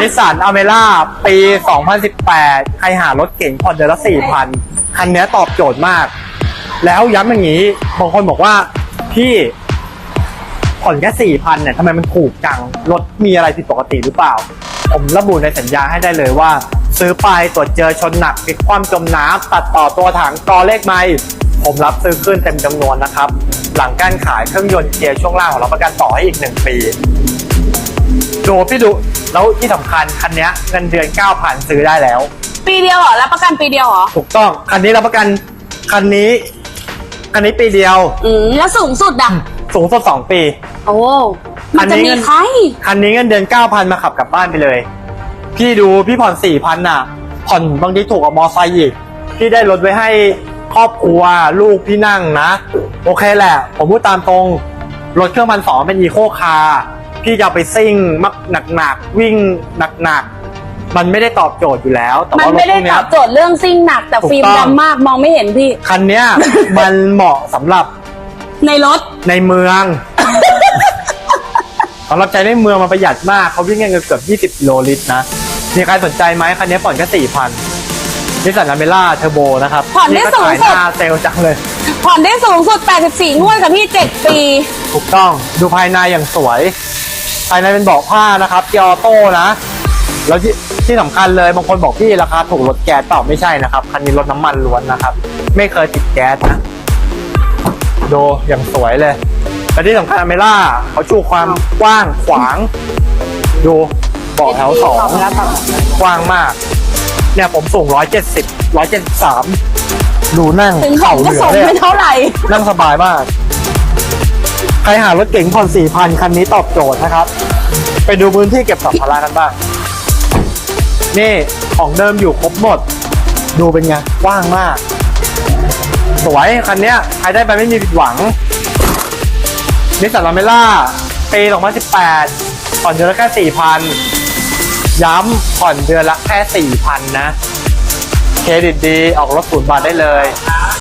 นิสสันอเมร่าปี 2018 ใครหารถเก่งผ่อนเดือนละ 4,000 คันนี้ตอบโจทย์มาก แล้วย้ำอย่างนี้ บางคนบอกว่า พี่ผ่อนแค่ 4,000 เนี่ยทำไมมันถูกจัง รถมีอะไรผิดปกติหรือเปล่า ผมระบุในสัญญาให้ได้เลยว่า ซื้อไปตรวจเจอชนหนักพลิกคว่ำจมน้ำตัดต่อตัวถังกอเลขไม่ผมรับซื้อขึ้นเต็มจำนวนนะครับ หลังการขายเครื่องยนต์เกียร์ช่วงล่างของเราประกันต่อให้อีก 1 ปี ดูพี่ดูแล้วที่สำคัญคันเนี้ยเงินเดือน 9,000 ซื้อได้แล้ว ปีเดียวเหรอรับประกันปีเดียวเหรอถูกต้อง คันนี้รับประกันคันนี้ คันนี้ปีเดียว อืมแล้วสูงสุดอะสูงสุด2ปี โอ้มันจะมีใครคันนี้เงินเดือน 9,000 มาขับกลับบ้านไปเลย พี่ดูพี่ผ่อน 4,000 น่ะ ผ่อนบางทีถูกกว่ามอไซค์อีก พี่ได้รถไว้ให้ครอบครัวลูกพี่นั่งนะ โอเคแหละ ผมพูดตามตรง รถเครื่องพันสองเป็นอีโคคาร์ พี่จะเอาไปซิ่งมักหนักๆวิ่งหนักๆมันไม่ได้ตอบโจทย์อยู่แล้ว แต่มันว่ารถไม่พได้วกตเนี้อย บโจทย์เรื่องซิ่งหนักแต่ถูกฟิล์มต้อง ดำมากมองไม่เห็นพี่ คันเนี้ย มันเหมาะสำหรับในรถ ในเมืองสำหรับใช้ในเมืองมันประหยัดมากเขาวิ่งกันเกือบ20กิโลลิตรนะมีใครสนใจไหมคันนี้ผ่อนแค่4,000นิสสันอเมร่าเทอร์โบนะครับผ่อนได้ก็ขายสูงสุดหน้าเซลล์จังเลย ผ่อนได้สูงสุด 84 งวดกับพี่ 7 ปี ถูกต้องดูภายในอย่างสวย ภายในเป็นเบาะผ้านะครับเกียร์ออโต้นะ แล้วที่ที่สำคัญเลยบางคนบอกพี่ราคาถูกรถแก๊สเปล่าไม่ใช่นะครับคันนี้รถน้ำมันล้วนนะครับ ไม่เคยติดแก๊สนะดูอย่างสวยเลยและที่สำคัญอเมร่าเขาชูความกว้างขวาง ดูเบาะแถวสองกว้างมาก เนี่ยผมสูง170 173ดูนั่งถึงผเข่ามเหก็ลือส่งเลยไม่เท่าไหร่นั่งสบายมาก ใครหารถเก๋งผ่อนสี่พันคันนี้ตอบโจทย์นะครับ ไปดูพื้นที่เก็บสัมภาระกันบ้าง นี่ของเดิมอยู่ครบหมด ดูเป็นไงกว้างมาก สวยคันนี้ใครได้ไปไม่มีผิดหวังนิสสันลาเมล่าปี2018 ผ่อนเดือนละแค่ 4,000 ย้ำผ่อนเดือนละแค่ 4,000 นะ เครดิตดี ออกรถศูนย์บาทได้เลย